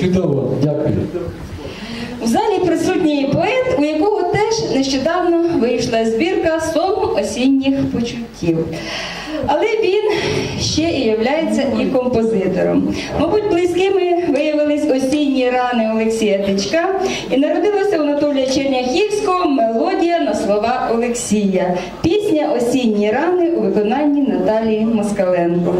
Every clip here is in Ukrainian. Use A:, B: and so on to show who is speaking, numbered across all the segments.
A: Чудово, дякую.
B: У залі присутній поет, у якого теж нещодавно вийшла збірка сон осінніх почуттів. Але він ще і являється і композитором. Мабуть, близькими виявились осінні рани Олексія Тичка, і народилася у Анатолія Черняхівського мелодія на слова Олексія. Пісня Осінні рани у виконанні Наталії Москаленко.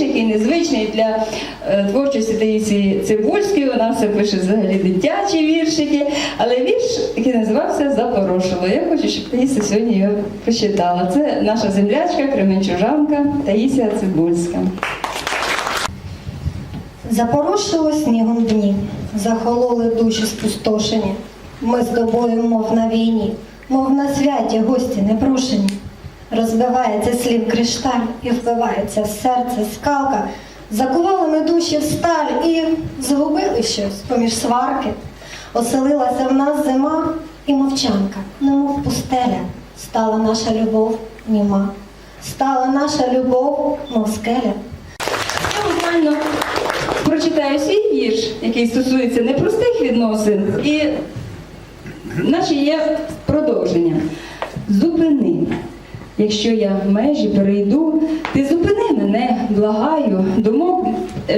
B: Який незвичний для е, творчості Таїсії Цибульської. Вона все пише взагалі дитячі віршики, але вірш, який називався Запорошило. Я хочу, щоб Таїсія сьогодні його прочитала. Це наша землячка, кременчужанка Таїсія Цибульська.
C: Запорошило снігом дні, захололи душі спустошені. Ми з тобою, мов на війні, мов на святі гості непрошені. Розбивається слів кришталь і вбивається серце скалка. Закували ми душі в сталь і згубили щось поміж сварки. Оселилася в нас зима і мовчанка, немов пустеля. Стала наша любов німа, стала наша любов, мов скеля.
B: Я прочитаю свій вірш, який стосується непростих відносин, і наче є продовження. Зупини. Якщо я межі перейду, ти зупини мене, благаю, думок,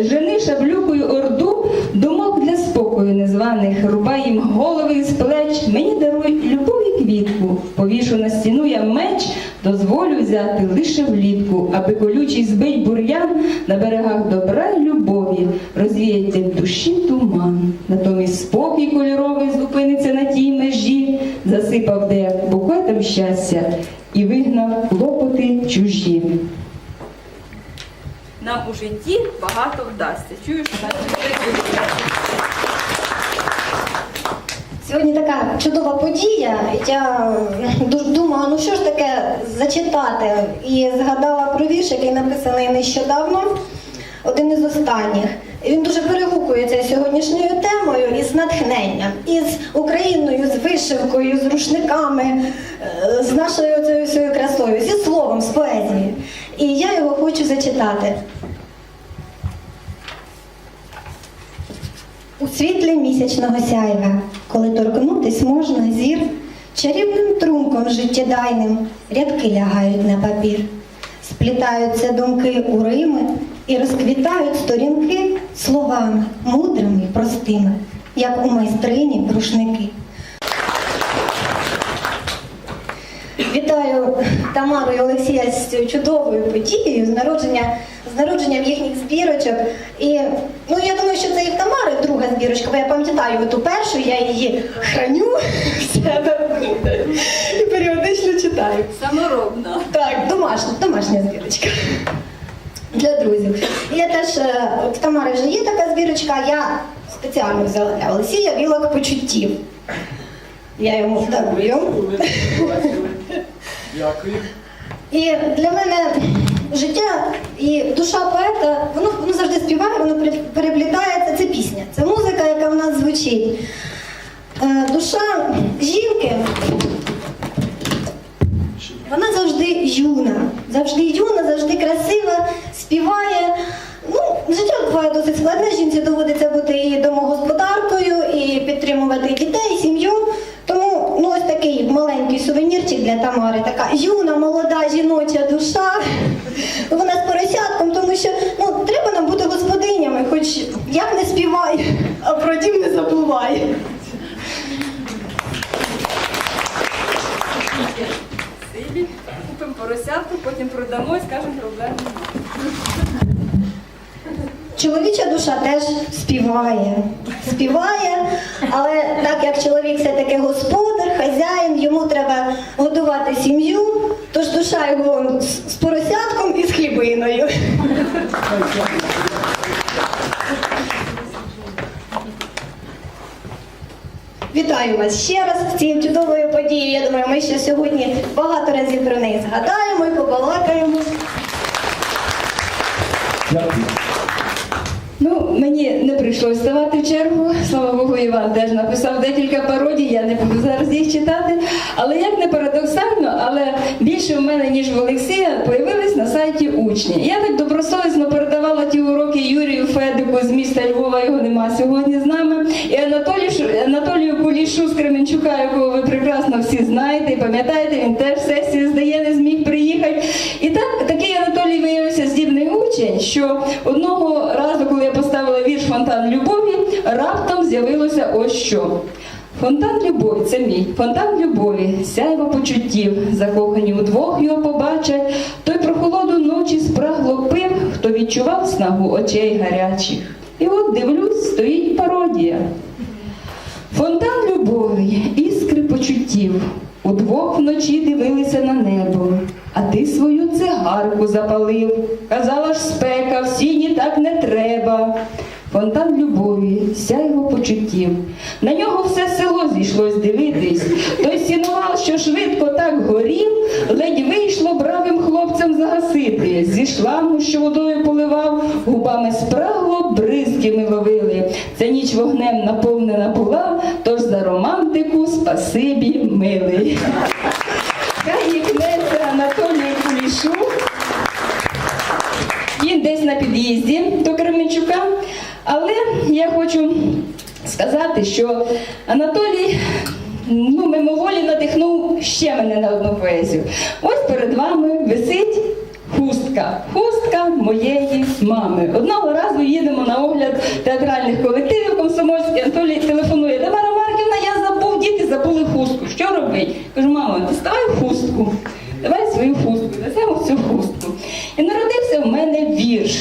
B: жени шаблюкою орду, думок для спокою незваних, рубай їм голови з плеч, мені даруй любов і квітку, повішу на стіну я меч, дозволю взяти лише влітку, аби колючий збить бур'ян на берегах добра й любові, розвіється в душі туман. Натомість спокій кольоровий зупиниться на тій межі, засипав де букетом щастя і вигнав клопоти чужі. Нам у житті багато вдасться. Чуєш?
C: Сьогодні така чудова подія. Я дуже думала, ну що ж таке зачитати. І згадала про вірш, який написаний нещодавно, один із останніх. Він дуже перегукується сьогоднішньою темою із натхненням, із Україною, з вишивкою, з рушниками, е, з нашою цією всією красою, зі словом, з поезією. І я його хочу зачитати. У світлі місячного сяйва, коли торкнутись можна зір, чарівним трумком життєдайним рядки лягають на папір, сплітаються думки у Рими і розквітають сторінки словами мудрими і простими, як у майстрині рушники. Вітаю Тамару і Олексія з цією чудовою подією з народження з народженням їхніх збірочок. І ну я думаю, що це і в Тамари друга збірочка, бо я пам'ятаю ту першу, я її храню в себе і періодично читаю.
B: Саморобна.
C: Так, домашня, домашня збірочка. Для друзів. Я теж е, в Тамари вже є така збірочка, я спеціально взяла для Олексія вілок почуттів. Я йому дарую.
A: Дякую.
C: І для мене життя і душа поета, воно, воно завжди співає, воно пере- переплітається. Це пісня, це музика, яка в нас звучить. Е, душа жінки, вона завжди юна, завжди юна, завжди красива, співає. Ну, життя буває досить складне, жінці доводиться бути і домогосподаркою, і підтримувати дітей, сім'ю. Тому ну, ось такий маленький сувенірчик для Тамари, така юна, молода жіноча душа. Вона з поросятком, тому що ну, треба нам бути господинями, хоч як не співай, а про дім не забувай.
B: Купимо поросятку, потім продамо і скажемо проблем немає.
C: Чоловіча душа теж співає. Співає, але так як чоловік все-таки господар, хазяїн, йому треба годувати сім'ю, тож душа його з поросятком і з хлібиною. Вітаю вас ще раз з цією чудовою подією. Я думаю, ми ще сьогодні багато разів про неї згадаємо і побалакаємо.
A: Дякую.
B: Ну, мені не прийшлось ставати в чергу. Слава Богу, Іван теж написав декілька пародій, я не буду зараз їх читати. Але як не парадоксально, але більше в мене, ніж в Олексія, появились на сайті учні. Я так добросовісно передавала ті уроки Юрію Федику з міста Львова, його нема сьогодні з нами. І Анатолію, Анатолію Кулішу з Кременчука, якого ви прекрасно всі знаєте і пам'ятаєте, він теж сесію здає, не зміг приїхати. І так такий Анатолій виявився здібний учень, що одного разу, коли я поставила вірш Фонтан любові, раптом з'явилося ось що. Фонтан любові, це мій фонтан любові, сяйво почуттів, закохані удвох його побачать, той прохолоду ночі спрагло пив, хто відчував снагу очей гарячих. І от дивлюсь, стоїть пародія. Фонтан любові, іскри почуттів. Удвох вночі дивилися на небо, а ти свою цигарку запалив. Казала ж спека, в сіні так не треба. Фонтан любові, сяйво почуттів. На нього все село зійшлось дивитись. Той сінувал, що швидко так горів, ледь вийшло бравим хлопцям загасити. Зі шлангу, що водою поливав, губами спрагло бризки ми ловили. Ця ніч вогнем наповнена була, тож за романтику спасибі милий. Анатолію Кулішу. Він десь на під'їзді до Кременчука. Але я хочу сказати, що Анатолій ну, мимоволі надихнув ще мене на одну поезію. Ось перед вами висить хустка. Хустка моєї мами. Одного разу їдемо на огляд театральних колективів комсомольських. Анатолій телефонує. Тамара Марківна, я забув, діти забули хустку. Що робить? Кажу, мама, доставай хустку. Давай свою хустку, несемо цю хустку. І народився в мене вірш.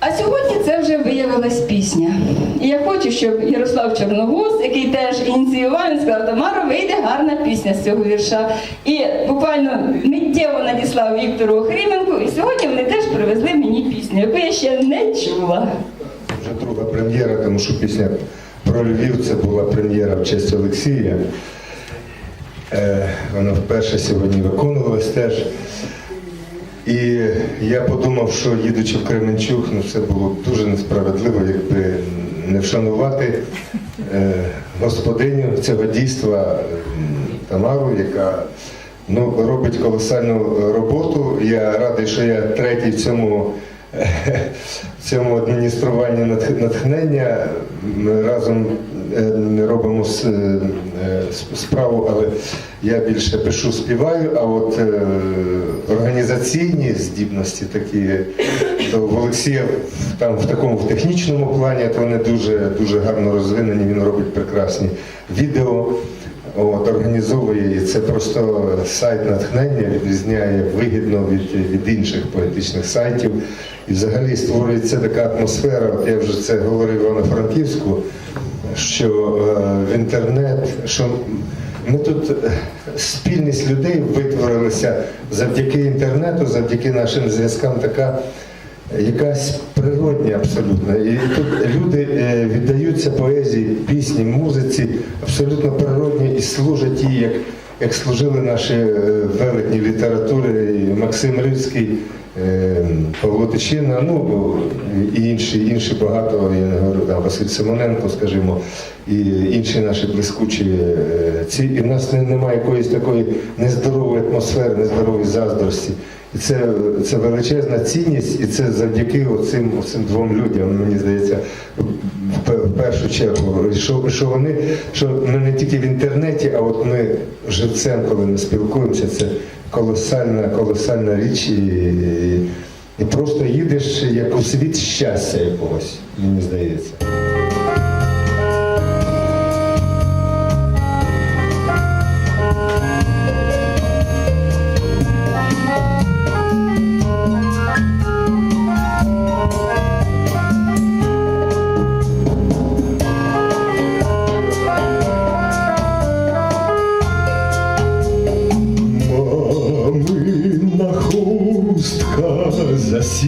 B: А сьогодні це вже виявилась пісня. І я хочу, щоб Ярослав Чорногуз, який теж ініціював, він сказав, Тамара, вийде гарна пісня з цього вірша. І буквально миттєво надіслав Віктору Охріменку, і сьогодні вони теж привезли мені пісню, яку я ще не чула.
D: Вже друга прем'єра, тому що пісня про Львів це була прем'єра в честь Олексія. Е, Вона вперше сьогодні виконувалась теж. І я подумав, що їдучи в Кременчук, ну це було дуже несправедливо, якби не вшанувати е, господиню цього дійства Тамару, яка ну, робить колосальну роботу. Я радий, що я третій в цьому, в цьому адмініструванні натх- натхнення. Ми разом е, робимо е, справу, але я більше пишу, співаю, а от е, організаційні здібності такі, то в Олексія там в такому в технічному плані, то вони дуже, дуже гарно розвинені, він робить прекрасні відео. От, організовує і це просто сайт натхнення відрізняє вигідно від, від інших поетичних сайтів. І взагалі створюється така атмосфера. От я вже це говорив Івано-Франківську, що е, в інтернет, що ми тут е, спільність людей витворилася завдяки інтернету, завдяки нашим зв'язкам, така якась природня абсолютно. І тут люди е, віддаються поезії, пісні, музиці абсолютно природні і служать їй, як, як служили наші е, велетні літератури, Максим Рильський, е, Павло Тичина, ну і інші, інші багато, я не говорю, там Василь Симоненко, скажімо, і інші наші блискучі е, ці. І в нас немає якоїсь такої нездорової атмосфери, нездорової заздрості. Це, це величезна цінність, і це завдяки оцим, оцим двом людям, мені здається, в першу чергу, що, що вони, що ми не тільки в інтернеті, а от ми живцем, коли ми спілкуємося, це колосальна, колосальна річ, і, і просто їдеш як у світ щастя якогось, мені здається.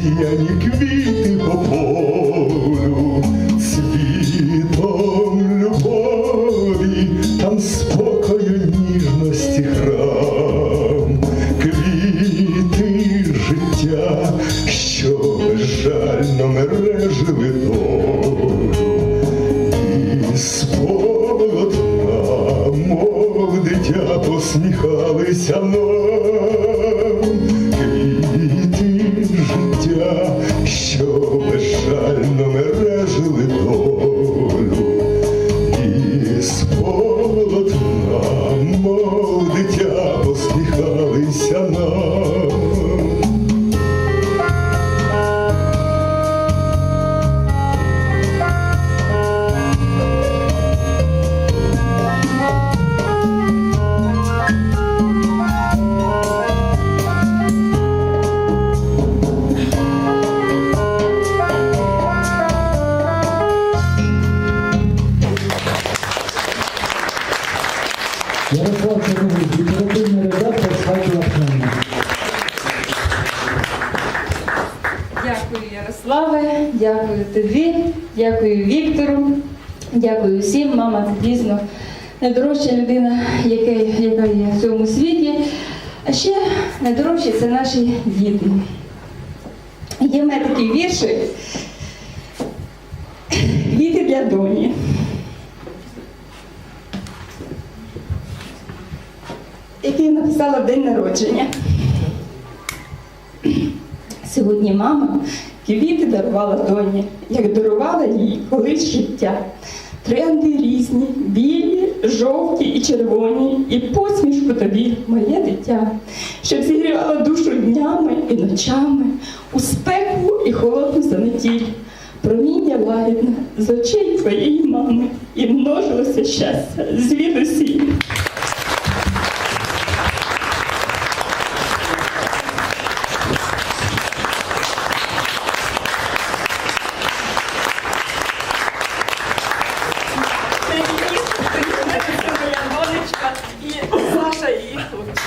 A: Засіяні квіти
B: Ярославе, дякую тобі, дякую Віктору, дякую всім. Мама це дійсно найдорожча людина, яка, є в цьому світі. А ще найдорожчі це наші діти. Є в мене такий віршик. Квіти для доні. Який написала день народження. Сьогодні мама квіти дарувала доні, як дарувала їй колись життя. Тренди різні, білі, жовті і червоні, і посмішку тобі, моє дитя, щоб зігрівала душу днями і ночами, у спеку і холодну заметіль. Проміння лагідне з очей твоєї мами, і множилося щастя звідусіль. Це моя донечка і Саша її хлопчик.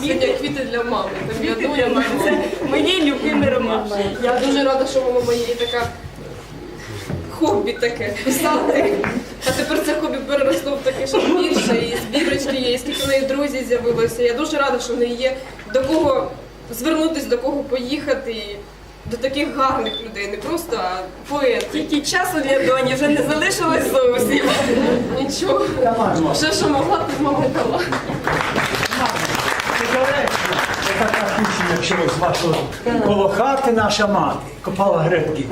E: Сьогодні квіти для мами. Тобі
B: Квіти
E: доня
B: для мене.
E: Моя.
B: Це мої.
E: Я дуже рада, що мама моєї така хобі таке писати. А тепер це хобі переросло в таке ще більше, і збірочки є, і скільки в неї друзів з'явилося. Я дуже рада, що в неї є до кого звернутися, до кого поїхати. і До таких гарних людей, не просто а поетів.
B: Тільки часу для доні вже не залишилось зовсім.
E: Нічого. Вже що могла, то з мамою дала.
F: Така пісня, з вашого коло хати наша мати копала грибки.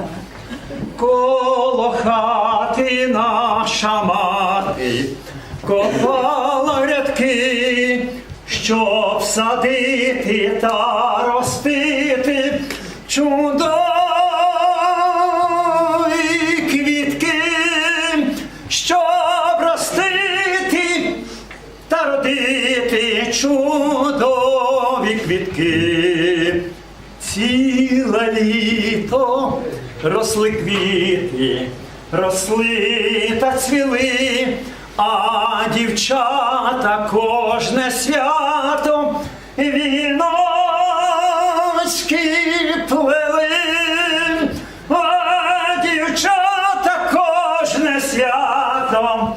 F: Коло хати наша мати копала грядки, щоб садити та ростити чудові Літо росли квіти, росли та цвіли, а дівчата кожне свято віночки плели, а дівчата кожне свято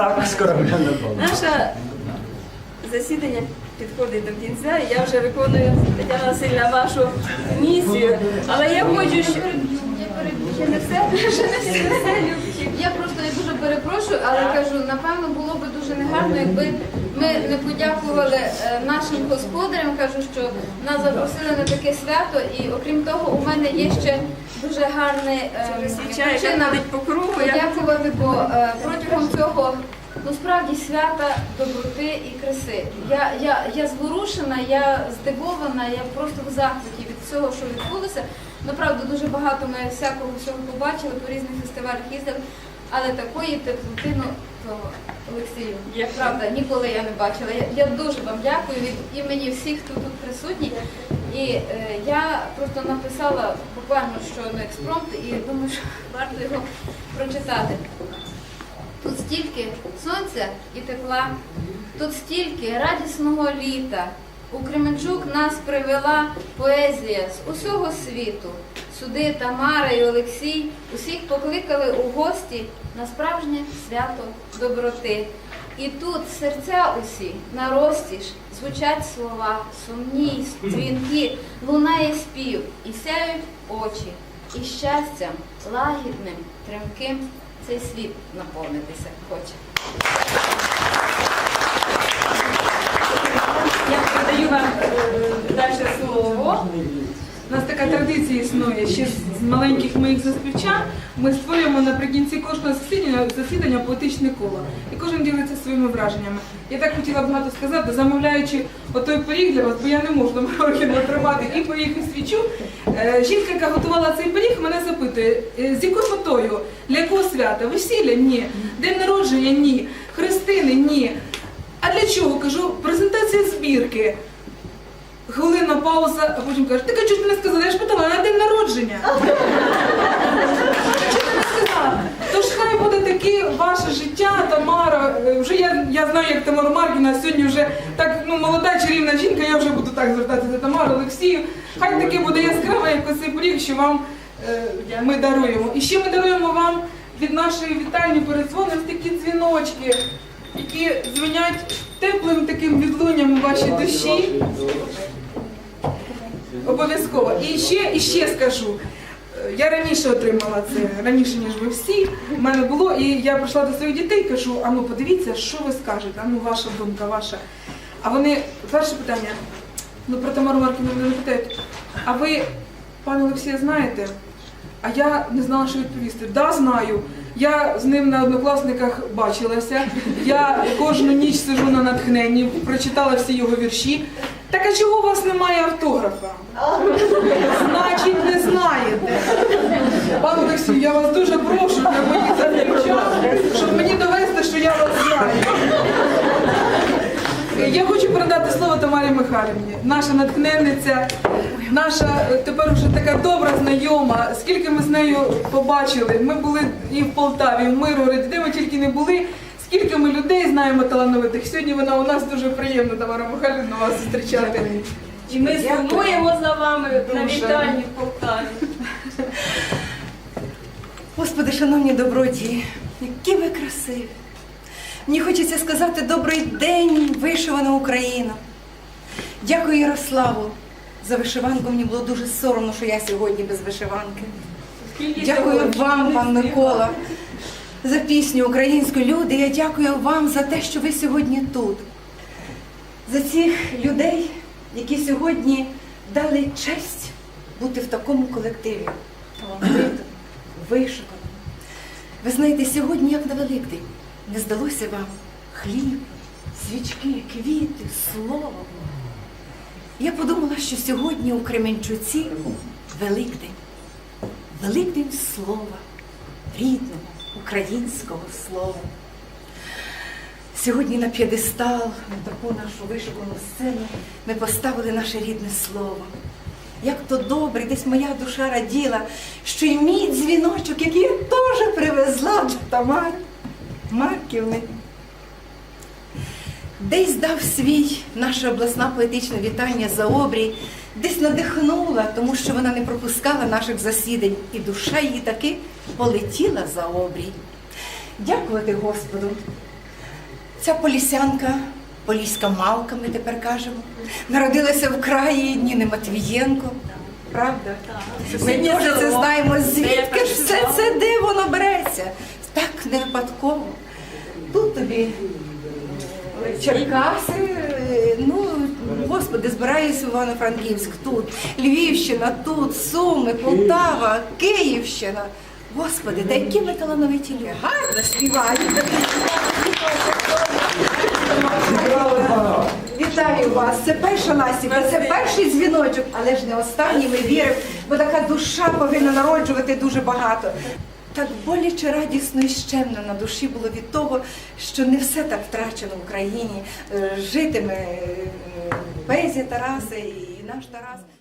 F: Так, скоро мене було.
B: Наше засідання підходить до кінця, і я вже виконую Тетяна Васильівна вашу місію. Але я хочу, що ще не все, ще не все.
G: Я просто я дуже перепрошую, але кажу, напевно, було би дуже негарно, якби ми не подякували е, нашим господарям. Кажу, що нас запросили на таке свято, і окрім того, у мене є ще дуже гарний е,
B: Свіча,
G: причина
B: по кругу.
G: Подякувати, бо е, протягом цього. Ну, справді свята доброти і краси. Я, я, я зворушена, я здивована, я просто в захваті від всього, що відбулося. Направду дуже багато ми всякого всього побачили, по різних фестивалях їздили, але такої теплоти, ну, то Олексію, правда ніколи я не бачила. Я, я дуже вам дякую від імені всіх, хто тут присутній. І е, я просто написала буквально що на експромт і думаю, що варто його прочитати. Тут стільки сонця і тепла, тут стільки радісного літа. У Кременчук нас привела поезія з усього світу. Сюди Тамара і Олексій усіх покликали у гості на справжнє свято доброти. І тут серця усі на розтіж звучать слова, сумні, дзвінки, лунає спів і сяють очі. І щастям, лагідним, тремким цей світ наповнитися хоче.
E: Я передаю вам е, далі слово. У нас така традиція існує ще з маленьких моїх заспівчан. Ми створюємо наприкінці кожного засідання, засідання поетичне коло. І кожен ділиться своїми враженнями. Я так хотіла багато сказати, замовляючи отой пиріг для вас, бо я не можу там роки тримати і пиріг, і свічу. Е, Жінка, яка готувала цей пиріг, мене запитує, «Е, з якою метою? Для якого свята? Весілля? Ні. День народження? Ні. Хрестини? Ні. А для чого? Кажу, презентація збірки. Хвилина пауза, а потім каже, ти чого ж ти не сказала? Я ж питала на день народження. Чого ти не сказала? Тож хай буде таке ваше життя, Тамара. Е, Вже я, я знаю, як Тамара Маркіна сьогодні вже так ну, молода чарівна жінка, я вже буду так звертатися до Тамари Олексію. Хай таке буде яскраве, як оцей поріг, що вам е, ми даруємо. І ще ми даруємо вам від нашої вітальні передзвони такі дзвіночки, які дзвонять теплим таким відлунням у вашій душі. Обов'язково. І ще, і ще скажу. Я раніше отримала це, раніше, ніж ви всі. У мене було, і я прийшла до своїх дітей кажу, а ну подивіться, що ви скажете, а ну ваша думка, ваша. А вони, перше питання, ну про Тамару Маркіну мене не питають, а ви, пане Олексія, знаєте? А я не знала, що відповісти. Да, знаю. Я з ним на однокласниках бачилася. Я кожну ніч сижу на натхненні, прочитала всі його вірші. Так а чого у вас немає автографа? Значить, не знаєте. Пане Олексію, я вас дуже прошу для моїх зазвичай, щоб мені довести, що я вас знаю. Я хочу передати слово Тамарі Михайлівні, наша натхненниця, наша тепер вже така добра знайома. Скільки ми з нею побачили, ми були і в Полтаві, і в Миргороді, де ми тільки не були. Скільки ми людей знаємо талановитих. Сьогодні вона у нас дуже приємно, Тамара Михайлівна, вас зустрічати.
B: І ми сумуємо за вами на вітальні в Полтаві.
H: Господи, шановні добродії, які ви красиві. Мені хочеться сказати добрий день, вишивана Україна. Дякую Ярославу за вишиванку. Мені було дуже соромно, що я сьогодні без вишиванки. Дякую вам, пан Микола, за пісню української люди. Я дякую вам за те, що ви сьогодні тут. За цих людей, які сьогодні дали честь бути в такому колективі, талановитому, вишуканому. Ви знаєте, сьогодні, як на Великдень, не здалося вам хліб, свічки, квіти, слово. Я подумала, що сьогодні у Кременчуці Великдень. Великдень слова, рідного, українського слова. Сьогодні на п'єдестал, на таку нашу вишукану сцену, ми поставили наше рідне слово. Як то добре, десь моя душа раділа, що й мій дзвіночок, який я теж привезла до Тамари Марківни. Десь дав свій наша обласна поетична вітання за обрій, десь надихнула, тому що вона не пропускала наших засідань, і душа її таки полетіла за обрій. Дякувати Господу. Ця полісянка, поліська мавка, ми тепер кажемо, народилася в краї Ніни Матвієнко. Правда? Ми теж це знаємо, звідки ж все це де воно береться. Так не випадково. Тут тобі Черкаси, ну, господи, збираюся в Івано-Франківськ тут, Львівщина тут, Суми, Полтава, Київщина. Господи, та які ми талановиті люди. Гарно співають. Вітаю вас! Це перша ластівка, це перший дзвіночок, але ж не останній, ми віримо, бо така душа повинна народжувати дуже багато. Так боляче радісно і щемно на душі було від того, що не все так втрачено в Україні. Е, Житиме е, поезія Тараса і наш Тарас.